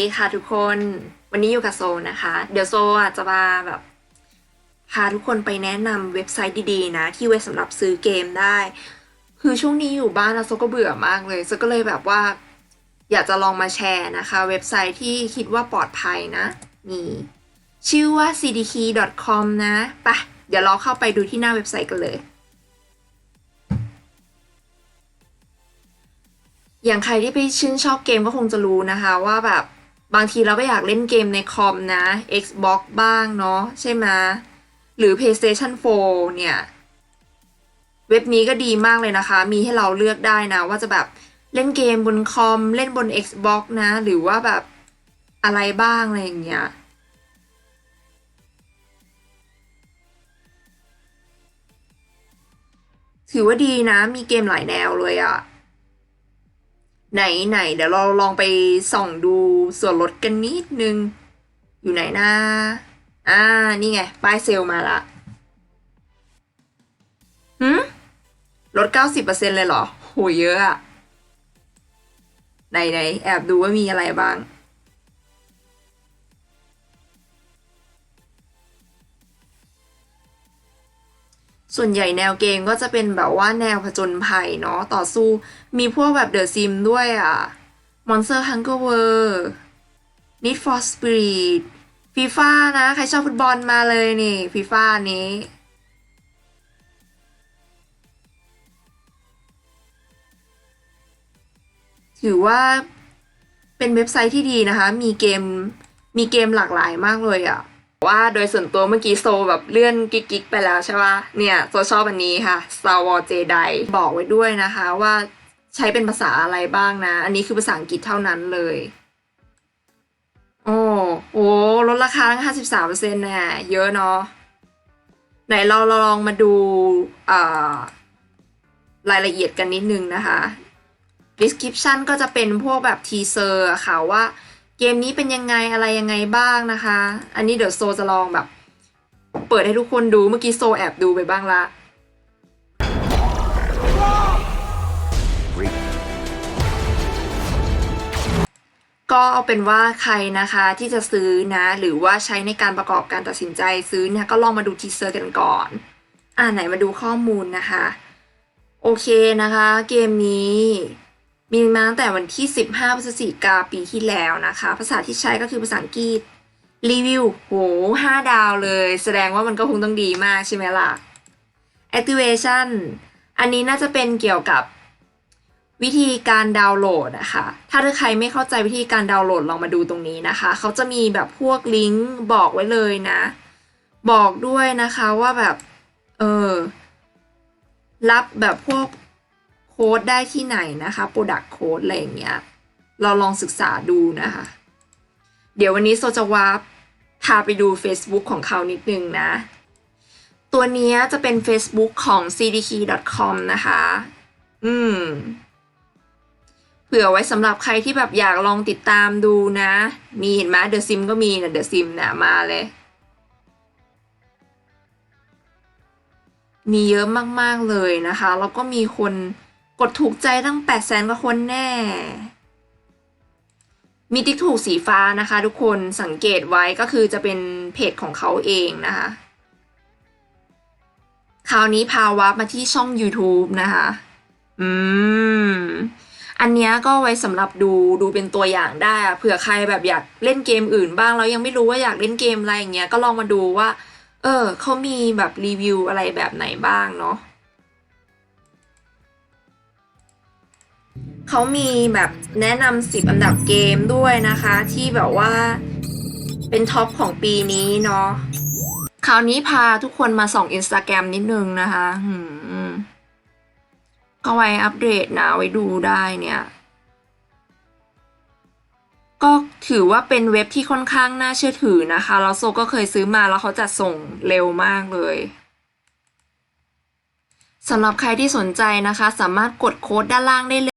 ดีค่ะทุกคนวันนี้อยู่กับโซนะคะ เดี๋ยวโซอะจะมาแบบพาทุกคนไปแนะนำเว็บไซต์ดีๆนะ ที่ไว้สำหรับซื้อเกมได้ คือช่วงนี้อยู่บ้านแล้วโซก็เบื่อมากเลยโซก็เลยแบบว่า อยากจะลองมาแชร์นะคะ เว็บไซต์ที่คิดว่าปลอดภัยนะนี่ชื่อว่า cdkey.com นะปะเดี๋ยวเราเข้าไปดูที่หน้าเว็บไซต์กันเลย อย่างใครที่ไปชื่นชอบเกมก็คงจะรู้นะคะว่าแบบ บางทีเราก็อยากเล่นเกมในคอมนะ Xbox บ้างเนาะใช่ไหมหรือ PlayStation 4 เนี่ย เว็บนี้ก็ดีมากเลยนะคะ มีให้เราเลือกได้นะ ว่าจะแบบเล่นเกมบนคอม เล่นบน Xbox นะ หรือว่าแบบอะไรบ้าง อะไรอย่างเงี้ยถือว่าดีนะ มีเกมหลายแนวเลยอะไหนไหนเดี๋ยวเราลองไปส่องดู ส่วนลดกันนิดนึง อยู่ไหนนะ อ่า นี่ไง ป้ายเซลล์มาละหืมลดเก้าสิบเปอร์เซ็นเลยเหรอ โห เยอะอะไหนไหนแอบดูว่ามีอะไรบ้าง ส่วนใหญ่แนวเกมก็จะเป็นแบบว่าแนวผจญภัยเนาะต่อสู้ มีพวกแบบเดอะซิมด้วยอะ Monster Hunter World Need for Speed ฟีฟ่านะ ใครชอบฟุตบอลมาเลยนี่ฟีฟ่านี้ถือว่าเป็นเว็บไซต์ที่ดีนะคะ มีเกม มีเกมหลากหลายมากเลยอะ่ะ ว่าโดยส่วนตัวเมื่อกี้โซแบบเลื่อนกิ๊กไปแล้วใช่ปะเนี่ย โซชอบอันนี้ค่ะ Star Wars Jedi บอกไว้ด้วยนะคะว่า ใช้เป็นภาษาอะไรบ้างนะ อันนี้คือภาษาอังกฤษเท่านั้นเลย โอ้โหลดราคาตั้งห้าสิบสามเปอร์เซ็นต์แน่เยอะเนาะไหนเราเราลองมาดูรายละเอียดกันนิดนึงนะคะ description ก็จะเป็นพวกแบบทีเซอร์ค่ะว่าเกมนี้เป็นยังไงอะไรยังไงบ้างนะคะ อันนี้เดี๋ยวโซจะลองแบบ เปิดให้ทุกคนดูเมื่อกี้โซแอบดูไปบ้างละ ก็เอาเป็นว่าใครนะคะที่จะซื้อนะ หรือว่าใช้ในการประกอบการตัดสินใจซื้อนี่ยก็ลองมาดูทีเซอร์กันก่อน อ่าไหนมาดูข้อมูลนะคะ โอเคนะคะ เกมนี้มีมาตั้งแต่วันที่ 15พฤศจิกาปีที่แล้วนะคะ ภาษาที่ใช้ก็คือภาษาอังกฤษรีวิวโหห้าดาวเลย แสดงว่ามันก็คงต้องดีมากใช่ไหมล่ะ activation อันนี้น่าจะเป็นเกี่ยวกับ วิธีการดาวน์โหลดนะคะถ้าใครไม่เข้าใจวิธีการดาวน์โหลดลองมาดูตรงนี้นะคะ เขาจะมีแบบพวกลิงก์บอกไว้เลยนะ บอกด้วยนะคะว่าแบบ เออ รับแบบพวกโค้ดได้ที่ไหนนะคะ Product Code อะไรอย่างเงี้ย เราลองศึกษาดูนะคะ เดี๋ยววันนี้โซจะวาร์ปพาไปดู Facebook ของเขานิดนึงนะ ตัวนี้จะเป็น Facebook ของ cdkey.com นะคะ อืม เผื่อไว้สำหรับใครที่แบบอยากลองติดตามดูนะ มีเห็นไหมเดอะซิมก็มีนะเดอะซิมนะมาเลย มีเยอะมาก ๆ เลยนะคะ แล้วก็มีคนกดถูกใจตั้ง8 0 0แสนกว่าคนแน่ มีติ๊กถูกสีฟ้านะคะ ทุกคนสังเกตไว้ก็คือจะเป็นเพจของเขาเองนะคะ คราวนี้พาวับมาที่ช่อง YouTube นะคะ อืม อันนี้ก็ไว้สำหรับดูดูเป็นตัวอย่างได้อะเผื่อใครแบบอยากเล่นเกมอื่นบ้างแล้วยังไม่รู้ว่าอยากเล่นเกมอะไรอย่างเงี้ยก็ลองมาดูว่า เออเขามีแบบรีวิวอะไรแบบไหนบ้างเนาะเขามีแบบแนะนำสิบอันดับเกมด้วยนะคะ ที่แบบว่าเป็นท็อปของปีนี้เนาะคราวนี้พาทุกคนมาส่องอินสตาแกรมนิดนึงนะคะหืม ก็ไว้อัปเดตนะ ไว้ดูได้เนี่ย ก็ถือว่าเป็นเว็บที่ค่อนข้างน่าเชื่อถือนะคะแล้วโซก็เคยซื้อมาแล้วเขาจัดส่งเร็วมากเลยสำหรับใครที่สนใจนะคะ สามารถกดโค้ดด้านล่างได้เล